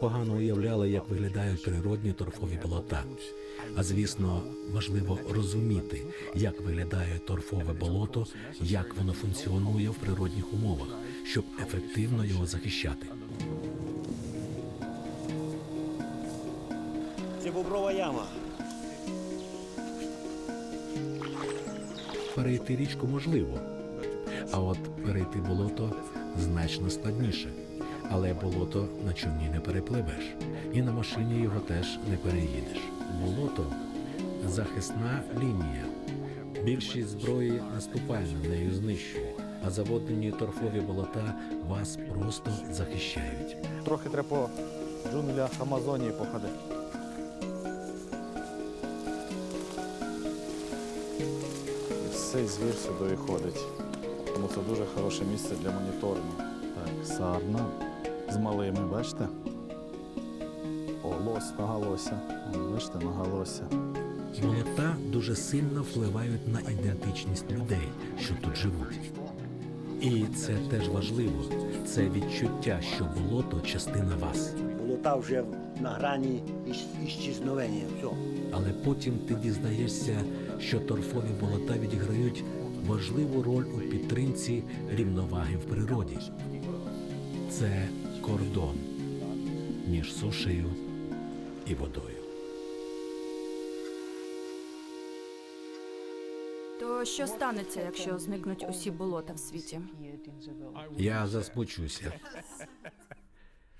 погано уявляли, як виглядають природні торфові болота. А звісно, важливо розуміти, як виглядає торфове болото, як воно функціонує в природних умовах, щоб ефективно його захищати. Це боброва яма. Перейти річку можливо, а от перейти болото значно складніше. Але болото на човні не перепливеш, і на машині його теж не переїдеш. Болото захисна лінія. Більшість зброї наступальна нею знищує, а заводнені торфові болота вас просто захищають. Трохи треба по джунглях Амазонії походити. Цей звір сюди ходить. Тому це дуже хороше місце для моніторингу. Так, сарна з малими, бачите? О, лось, нога лося. О, бачите, нога лося. Дуже сильно впливають на ідентичність людей, що тут живуть. І це теж важливо. Це відчуття, що болото частина вас. Болота вже на грані іщ- іщезновення. Все. Але потім ти дізнаєшся, що торфові болота відіграють важливу роль у підтримці рівноваги в природі. Це кордон між сушею і водою. То що станеться, якщо зникнуть усі болота в світі? Я засмучуся.